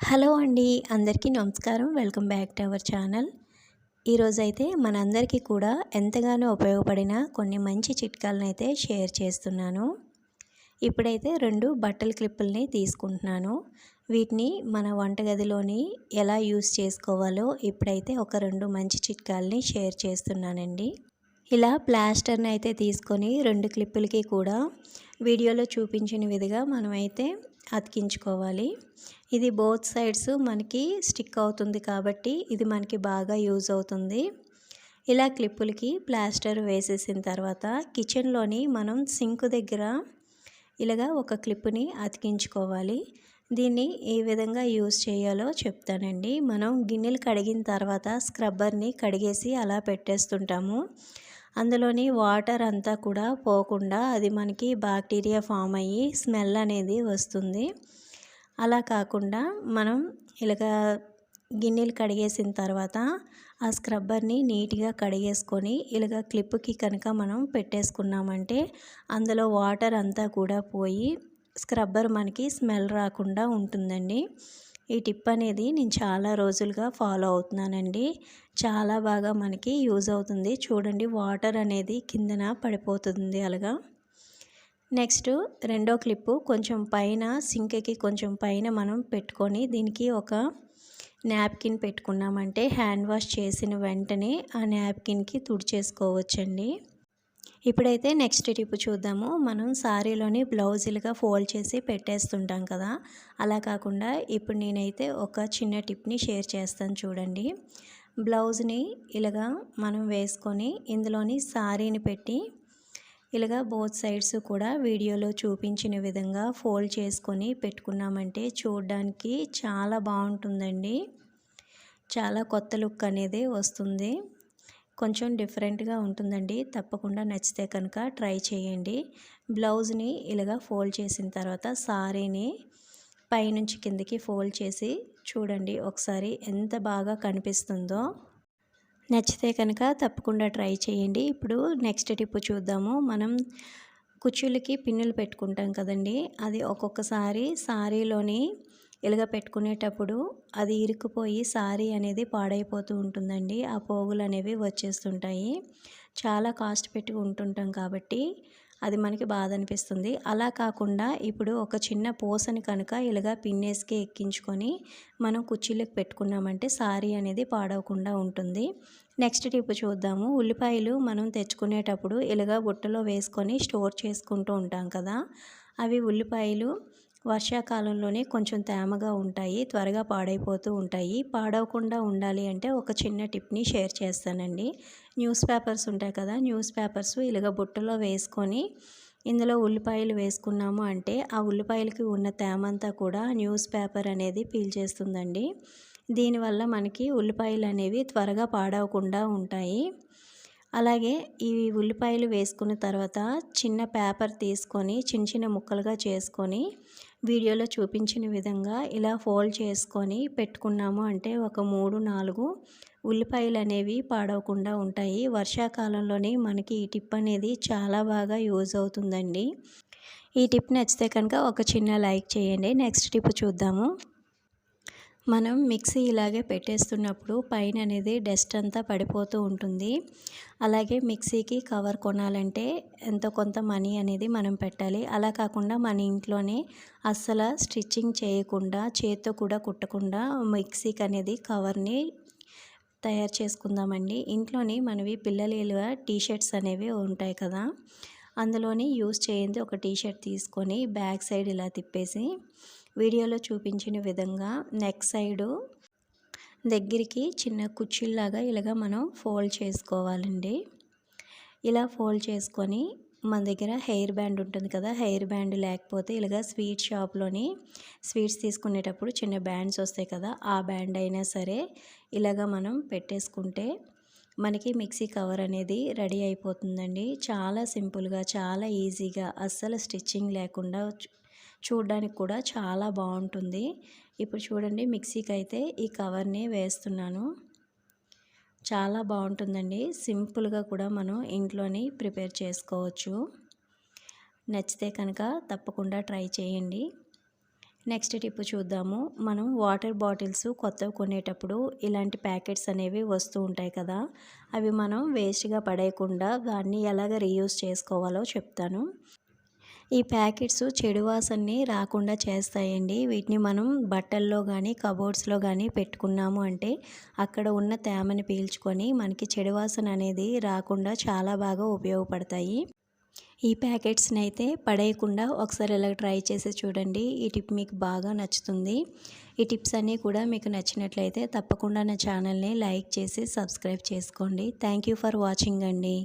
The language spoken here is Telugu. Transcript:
హలో అండి అందరికీ నమస్కారం. Welcome back to our channel. ఈరోజైతే మనందరికీ కూడా ఎంతగానో ఉపయోగపడిన కొన్ని మంచి చిట్కాలను అయితే షేర్ చేస్తున్నాను. ఇప్పుడైతే రెండు బట్టల క్లిప్పుల్ని తీసుకుంటున్నాను. వీటిని మన వంటగదిలోని ఎలా యూస్ చేసుకోవాలో ఇప్పుడైతే ఒక రెండు మంచి చిట్కాలని షేర్ చేస్తున్నానండి. ఇలా ప్లాస్టర్ని అయితే తీసుకొని రెండు క్లిప్పులకి కూడా వీడియోలో చూపించిన విధిగా మనమైతే అతికించుకోవాలి. ఇది బోత్ సైడ్స్ మనకి స్టిక్ అవుతుంది కాబట్టి ఇది మనకి బాగా యూజ్ అవుతుంది. ఇలా క్లిప్పులకి ప్లాస్టర్ వేసేసిన తర్వాత కిచెన్లోని మనం సింక్ దగ్గర ఇలాగా ఒక క్లిప్ని అతికించుకోవాలి. దీన్ని ఏ విధంగా యూజ్ చేయాలో చెప్తానండి. మనం గిన్నెలు కడిగిన తర్వాత స్క్రబ్బర్ని కడిగేసి అలా పెట్టేస్తుంటాము. అందులోని వాటర్ అంతా కూడా పోకుండా అది మనకి బాక్టీరియా ఫామ్ అయ్యి స్మెల్ అనేది వస్తుంది. అలా కాకుండా మనం ఇలాగ గిన్నెలు కడిగేసిన తర్వాత ఆ స్క్రబ్బర్ని నీట్గా కడిగేసుకొని ఇలాగ క్లిప్కి కనుక మనం పెట్టేసుకున్నామంటే అందులో వాటర్ అంతా కూడా పోయి స్క్రబ్బర్ మనకి స్మెల్ రాకుండా ఉంటుందండి. ఈ టిప్ అనేది నేను చాలా రోజులుగా ఫాలో అవుతున్నానండి. చాలా బాగా మనకి యూజ్ అవుతుంది. చూడండి వాటర్ అనేది కిందన పడిపోతుంది అలాగా. నెక్స్ట్ రెండో క్లిప్పు కొంచెం పైన సింక్కి కొంచెం పైన మనం పెట్టుకొని దీనికి ఒక నాప్కిన్ పెట్టుకున్నామంటే హ్యాండ్ వాష్ చేసిన వెంటనే ఆ నాప్కిన్కి తుడిచేసుకోవచ్చండి. ఇప్పుడైతే నెక్స్ట్ టిప్ చూద్దాము. మనం సారీలోని బ్లౌజులుగా ఫోల్డ్ చేసి పెట్టేస్తుంటాం కదా. అలా కాకుండా ఇప్పుడు నేనైతే ఒక చిన్న టిప్ని షేర్ చేస్తాను చూడండి. బ్లౌజ్ని ఇలాగా మనం వేసుకొని ఇందులోని సారీని పెట్టి ఇలాగా బోత్ సైడ్స్ కూడా వీడియోలో చూపించిన విధంగా ఫోల్డ్ చేసుకొని పెట్టుకున్నామంటే చూడడానికి చాలా బాగుంటుందండి. చాలా కొత్త లుక్ అనేది వస్తుంది. కొంచెం డిఫరెంట్గా ఉంటుందండి. తప్పకుండా నచ్చితే కనుక ట్రై చేయండి. బ్లౌజ్ని ఇలాగా ఫోల్డ్ చేసిన తర్వాత సారీని పైనుంచి కిందకి ఫోల్డ్ చేసి చూడండి ఒకసారి ఎంత బాగా కనిపిస్తుందో. నచ్చితే కనుక తప్పకుండా ట్రై చేయండి. ఇప్పుడు నెక్స్ట్ టిప్ చూద్దాము. మనం కుచ్చులకి పిన్నులు పెట్టుకుంటాం కదండి. అది ఒక్కొక్కసారి సారీలోని ఇలాగ పెట్టుకునేటప్పుడు అది ఇరుక్కుపోయి సారీ అనేది పాడైపోతూ ఉంటుందండి. ఆ పోగులు అనేవి వచ్చేస్తుంటాయి. చాలా కాస్ట్ పెట్టి ఉంటుంటాం కాబట్టి అది మనకి బాధ అనిపిస్తుంది. అలా కాకుండా ఇప్పుడు ఒక చిన్న పూసని కనుక ఇలాగా పిన్నేస్కి ఎక్కించుకొని మనం కుర్చీలకు పెట్టుకున్నామంటే సారీ అనేది పాడవకుండా ఉంటుంది. నెక్స్ట్ టిప్ చూద్దాము. ఉల్లిపాయలు మనం తెచ్చుకునేటప్పుడు ఇలాగా బుట్టలో వేసుకొని స్టోర్ చేసుకుంటూ ఉంటాం కదా. అవి ఉల్లిపాయలు వర్షాకాలంలోనే కొంచెం తేమగా ఉంటాయి త్వరగా పాడైపోతూ ఉంటాయి. పాడవకుండా ఉండాలి అంటే ఒక చిన్న టిప్ని షేర్ చేస్తానండి. న్యూస్ పేపర్స్ ఉంటాయి కదా న్యూస్ పేపర్స్ ఇలాగ బుట్టలో వేసుకొని ఇందులో ఉల్లిపాయలు వేసుకున్నాము అంటే ఆ ఉల్లిపాయలకి ఉన్న తేమంతా కూడా న్యూస్ పేపర్ అనేది పీల్చేస్తుందండి దీనివల్ల మనకి ఉల్లిపాయలు అనేవి త్వరగా పాడవకుండా ఉంటాయి. అలాగే ఈ ఉల్లిపాయలు వేసుకున్న తర్వాత చిన్న పేపర్ తీసుకొని చిన్న చిన్న ముక్కలుగా చేసుకొని వీడియోలో చూపించిన విధంగా ఇలా ఫోల్డ్ చేసుకొని పెట్టుకున్నాము. అంటే ఒక మూడు నాలుగు ఉల్లిపాయలు అనేవి పాడవకుండా ఉంటాయి. వర్షాకాలంలోనే మనకి ఈ టిప్ అనేది చాలా బాగా యూజ్ అవుతుందండి. ఈ టిప్ నచ్చితే కనుక ఒక చిన్న లైక్ చేయండి. నెక్స్ట్ టిప్ చూద్దాము. మనం మిక్సీ ఇలాగే పెట్టేస్తున్నప్పుడు పైన అనేది డస్ట్ అంతా పడిపోతూ ఉంటుంది. అలాగే మిక్సీకి కవర్ కొనాలంటే ఎంతో కొంత మనీ అనేది మనం పెట్టాలి. అలా కాకుండా మన ఇంట్లోనే అస్సలు స్టిచ్చింగ్ చేయకుండా చేత్తో కూడా కుట్టకుండా మిక్సీకి అనేది కవర్ని తయారు చేసుకుందామండి. ఇంట్లోని మనవి పిల్లల టీ షర్ట్స్ అనేవి ఉంటాయి కదా అందులోని యూస్ చేయండి. ఒక టీ షర్ట్ తీసుకొని బ్యాక్ సైడ్ ఇలా తిప్పేసి వీడియోలో చూపించిన విధంగా నెక్ సైడు దగ్గరికి చిన్న కుర్చీలాగా ఇలాగ మనం ఫోల్డ్ చేసుకోవాలండి. ఇలా ఫోల్డ్ చేసుకొని మన దగ్గర హెయిర్ బ్యాండ్ ఉంటుంది కదా హెయిర్ బ్యాండ్ లేకపోతే ఇలాగ స్వీట్ షాప్లోని స్వీట్స్ తీసుకునేటప్పుడు చిన్న బ్యాండ్స్ వస్తాయి కదా ఆ బ్యాండ్ అయినా సరే ఇలాగ మనం పెట్టేసుకుంటే మనకి మిక్సీ కవర్ అనేది రెడీ అయిపోతుందండి. చాలా సింపుల్గా చాలా ఈజీగా అస్సలు స్టిచ్చింగ్ లేకుండా చూడడానికి కూడా చాలా బాగుంటుంది. ఇప్పుడు చూడండి మిక్సీకి అయితే ఈ కవర్ని వేస్తున్నాను. చాలా బాగుంటుందండి. సింపుల్గా కూడా మనం ఇంట్లోని ప్రిపేర్ చేసుకోవచ్చు. నచ్చితే కనుక తప్పకుండా ట్రై చేయండి. నెక్స్ట్ టిప్ చూద్దాము. మనం వాటర్ బాటిల్స్ కొత్తవి కొనేటప్పుడు ఇలాంటి ప్యాకెట్స్ అనేవి వస్తూ ఉంటాయి కదా అవి మనం వేస్ట్గా పడేయకుండా దాన్ని ఎలాగ రీయూస్ చేసుకోవాలో చెప్తాను. ఈ ప్యాకెట్స్ చెడు వాసనని రాకుండా చేస్తాయండి. వీటిని మనం బట్టల్లో కానీ కబోర్డ్స్లో కానీ పెట్టుకున్నాము అంటే అక్కడ ఉన్న తేమని పీల్చుకొని మనకి చెడు వాసన అనేది రాకుండా చాలా బాగా ఉపయోగపడతాయి. ఈ ప్యాకెట్స్ని అయితే పడేయకుండా ఒకసారి ఇలా ట్రై చేసి చూడండి. ఈ టిప్ మీకు బాగా నచ్చుతుంది. ఈ టిప్స్ అన్నీ కూడా మీకు నచ్చినట్లయితే తప్పకుండా నా ఛానల్ని లైక్ చేసి సబ్స్క్రైబ్ చేసుకోండి. థ్యాంక్ యూ ఫర్ వాచింగ్ అండి.